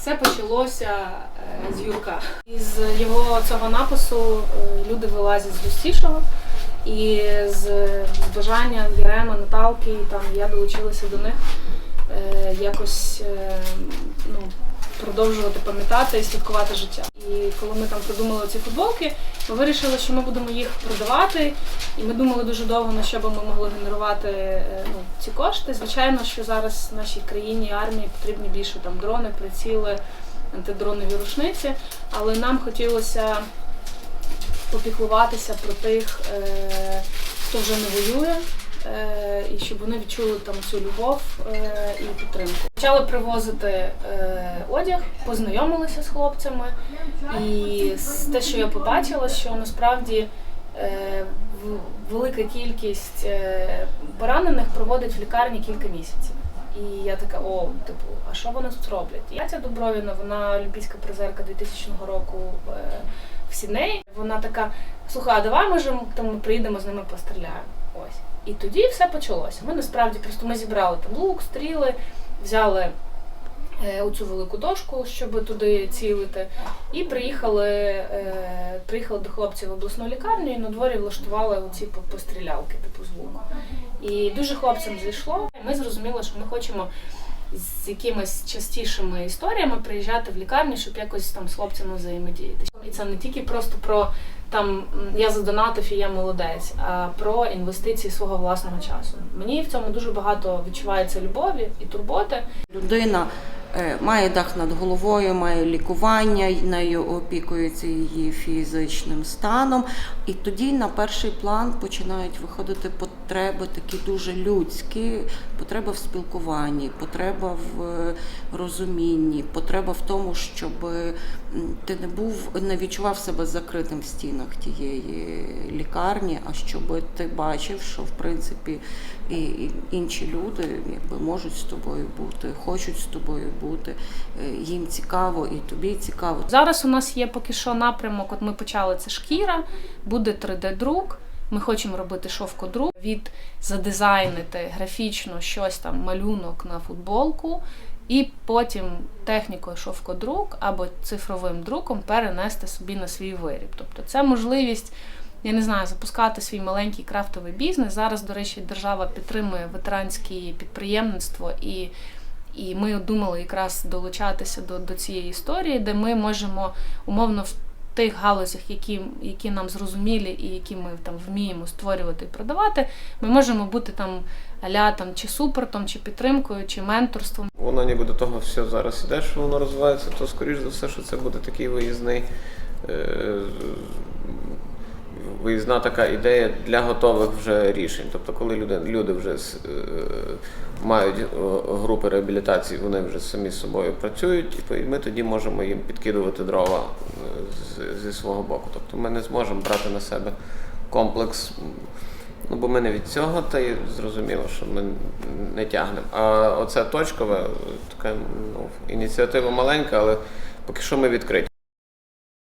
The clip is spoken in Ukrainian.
Все почалося е, з Юрка. Із його цього напису е, люди вилазять з густішого. І з, бажання Єрема, Наталки, там я долучилася до них е, якось ну, продовжувати пам'ятати і святкувати життя. І коли ми там придумали ці футболки, ми вирішили, що ми будемо їх продавати. І ми думали дуже довго, на що би ми могли генерувати е, ну, ці кошти. Звичайно, що зараз нашій країні армії потрібні більше там дрони, приціли, антидронові рушниці. Але нам хотілося попіклуватися про тих, е, хто вже не воює. Е, І щоб вони відчули там цю любов е, і підтримку. Почали привозити е, одяг, познайомилися з хлопцями, і те, що я побачила, що насправді велика кількість поранених проводить в лікарні кілька місяців. І я така, о, типу, а що вони тут роблять? Я ця Дубровіна, вона олімпійська призерка 2000 року в Сіднеї. Вона така, слухай, а давай може там ми приїдемо з ними постріляємо. Ось. І тоді все почалося. Ми насправді просто ми зібрали там лук, стріли, взяли е, оцю велику дошку, щоб туди цілити. І приїхали, е, приїхали до хлопців в обласну лікарню і на дворі влаштували оці пострілялки, типу з луку. І дуже хлопцям зайшло. Ми зрозуміли, що ми хочемо з якимись частішими історіями приїжджати в лікарню, щоб якось там з хлопцями взаємодіяти. І це не тільки просто про там я задонатив і я молодець, а про інвестиції свого власного часу. Мені в цьому дуже багато відчувається любові і турботи. Людина е, має дах над головою, має лікування, нею опікується її фізичним станом. І тоді на перший план починають виходити потреби такі дуже людські, потреба в спілкуванні, потреба в е, розумінні, потреба в тому, щоб ти не був, не відчував себе закритим в стінах тієї лікарні, а щоб ти бачив, що в принципі і інші люди якби можуть з тобою бути, хочуть з тобою бути. е, Їм цікаво, і тобі цікаво. Зараз у нас є поки що напрямок. От ми почали це шкіра, буде 3D-друк. Ми хочемо робити шовкодрук, від задизайнити графічно щось там, малюнок на футболку, і потім технікою шовкодрук або цифровим друком перенести собі на свій виріб. Тобто це можливість. Я не знаю, запускати свій маленький крафтовий бізнес. Зараз, до речі, держава підтримує ветеранське підприємництво, і, і ми думали якраз долучатися до, до цієї історії, де ми можемо умовно тих галузях, які, які нам зрозумілі і які ми там вміємо створювати і продавати, ми можемо бути там аля там чи супортом, чи підтримкою, чи менторством. Воно ніби до того все зараз іде, що воно розвивається, то скоріш за все, що це буде такий виїзний. е, Виїзна така ідея для готових вже рішень. Тобто, коли люди, люди вже е, мають е, групи реабілітації, вони вже самі з собою працюють, і ми тоді можемо їм підкидувати дрова е, зі свого боку. Тобто ми не зможемо брати на себе комплекс. Ну, бо ми не від цього, та й зрозуміло, що ми не тягнемо. А оця точкова, така ну, ініціатива маленька, але поки що ми відкриті.